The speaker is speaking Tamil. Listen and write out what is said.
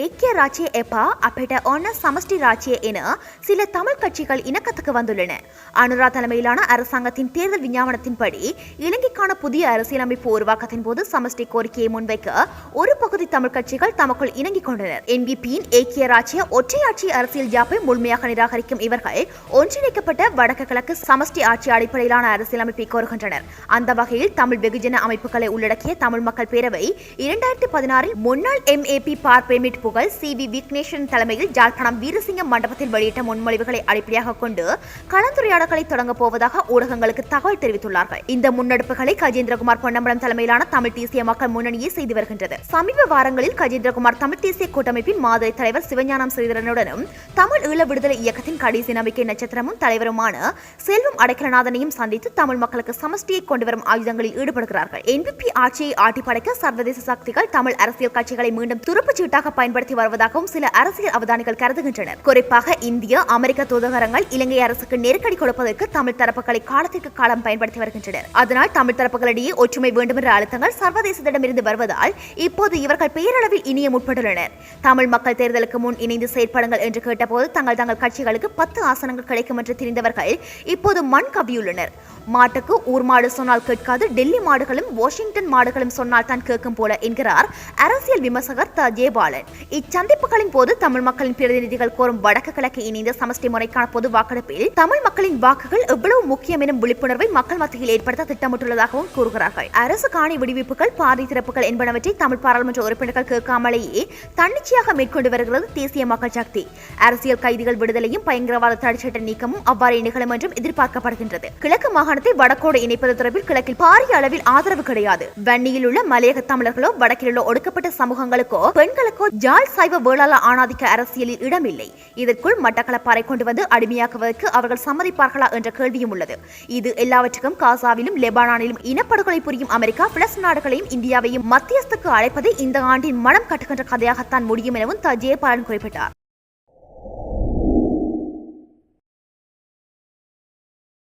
ஏக்கிய ராஜ்ய எப்பா அப்பேட்ட ஒன்ன சமஷ்டி ராஜ்ய என சில தமிழ் கட்சிகள் இணக்கத்துக்கு வந்துள்ளன. அனுரா தலைமையிலான அரசாங்கத்தின் தேர்தல் விஞ்ஞாபனத்தின்படி இலங்கைக்கான புதிய அரசியலமைப்பு உருவாக்கத்தின் போது சமஷ்டி கோரிக்கையை முன்வைக்க ஒரு பகுதி தமிழ் கட்சிகள் தமக்குள் இணங்கிக் கொண்டனர். என்பிபியின் ஏக்கிய ராஜ்ய ஒற்றையாட்சி அரசியல் யாப்பை முழுமையாக நிராகரிக்கும் இவர்கள் ஒன்றிணைக்கப்பட்ட வடக்கு கிழக்கு சமஷ்டி ஆட்சி அடிப்படையிலான அரசியலமைப்பை கோருகின்றனர். அந்த வகையில் தமிழ் வெகுஜன அமைப்புகளை உள்ளடக்கிய தமிழ் மக்கள் பேரவை இரண்டாயிரத்தி பதினாறில் முன்னாள் எம்ஏபி பார்பேமிட் புகழ் சி வி விக்னேஷன் தலைமையில் ஜாழ்ப்பாணம் வீரசிங்கம் மண்டபத்தில் வெளியிட்ட முன்மொழிவுகளை அடிப்படையாக கொண்டு கலந்துரையாடல்களை தொடங்கப் போவதாக ஊடகங்களுக்கு தகவல் தெரிவித்துள்ளார்கள். இந்த முன்னெடுப்புகளை கஜேந்திரகுமார் பொன்னம்பலம் தலைமையிலான தமிழ் தேசிய மக்கள் முன்னணியே செய்து வருகின்றது. சமீப வாரங்களில் கஜேந்திரகுமார் தமிழ் தேசிய கூட்டமைப்பின் மாதிரி தலைவர் சிவஞானம் ஸ்ரீதரனுடனும் தமிழ் ஈழ விடுதலை இயக்கத்தின் கடைசி நம்பிக்கை நட்சத்திரமும் தலைவருமான செல்வம் அடைக்கலநாதனையும் சந்தித்து தமிழ் மக்களுக்கு சமஷ்டியை கொண்டுவரும் ஆயுதங்களில் ஈடுபடுகிறார்கள். என்பிபி ஆட்சியை ஆட்டிப்படைக்க சர்வதேச சக்திகள் தமிழ் அரசியல் கட்சிகளை மீண்டும் துருப்புச்சீட்டாக சீட்டாக பயன்படுத்தி வருவதாகவும் சில அரசியல் அவதானிகள் கருதுகின்றனர். குறிப்பாக இந்திய அமெரிக்க தூதகரங்கள் இலங்கை அரசுக்கு நெருக்கடி கொடுப்பதற்கு தமிழ் தரப்புகளை காலத்திற்கு காலம் பயன்படுத்தி வருகின்றனர். அதனால் தமிழ் தரப்புகளிடையே ஒற்றுமை வேண்டும் என்ற அழுத்தங்கள் சர்வதேசத்திடமிருந்து வருவதால் இப்போது இவர்கள் பேரளவில் இனிய முற்பட்டுள்ளனர் தமிழ் மக்கள் தேர்தலுக்கு முன் இணைந்து செயற்படுங்கள் என்று கேட்டபோது தங்கள் தங்கள் கட்சிகளுக்கு பத்து ஆசனங்கள் கிடைக்கும் என்று தெரிந்தவர்கள் இப்போது மண் கவ்வியுள்ளனர். மாட்டுக்கு ஊர் மாடு சொன்னால் கேட்காது டெல்லி மாடுகளும் வாஷிங்டன் மாடுகளும் சொன்னால் தான் கேட்கும் போல என்கிறார் அரசியல் விமர்சகர் த ஜெயபாலன். இச்சந்திப்புகளின் போது தமிழ் மக்களின் பிரதிநிதிகள் கோரும் வடக்கு கிழக்கு இணைந்த சமஷ்டி முறைக்கான பொது வாக்கெடுப்பில் தமிழ் மக்களின் வாக்குகள் எவ்வளவு முக்கியம் எனும் விழிப்புணர்வை மக்கள் மத்தியில் ஏற்படுத்த திட்டமிட்டுள்ளதாகவும் கூறுகிறார்கள். அரசு காணி விடுவிப்புகள் பாதை திறப்புகள் என்பனவற்றை தமிழ் பாராளுமன்ற உறுப்பினர்கள் கேட்காமலேயே தன்னிச்சையாக மேற்கொண்டு வருகிறது தேசிய மக்கள் சக்தி. அரசியல் கைதிகள் விடுதலையும் பயங்கரவாத தடைச்சட்ட நீக்கமும் அவ்வாறு நிகழும் என்றும் எதிர்பார்க்கப்படுகின்றது. கிழக்கு மாகாணத்தை வடக்கோடு இணைப்பது தொடர்பில் கிழக்கில் பாரிய அளவில் ஆதரவு கிடையாது. வன்னியில் உள்ள மலையக தமிழர்களோ வடக்கில் உள்ள ஒடுக்கப்பட்ட சமூகங்களுக்கோ பெண்களுக்கோ யாழ் சைவ வேளாள ஆணாதிக்க அரசியலில் இடமில்லை. இதற்குள் மட்டக்களப்பாறை கொண்டு வந்து அடிமையாக்குவதற்கு அவர்கள் சம்மதிப்பார்களா என்ற கேள்வியும் உள்ளது. இது எல்லாவற்றுக்கும் காசாவிலும் லெபானானிலும் இனப்படுகொலை புரியும் அமெரிக்கா பிளஸ் நாடுகளையும் இந்தியாவையும் மத்தியஸ்துக்கு அழைப்பது இந்த ஆண்டின் மனம் கட்டுகின்ற கதையாகத்தான் முடியும் எனவும் த ஜெயபாலன் குறிப்பிட்டார்.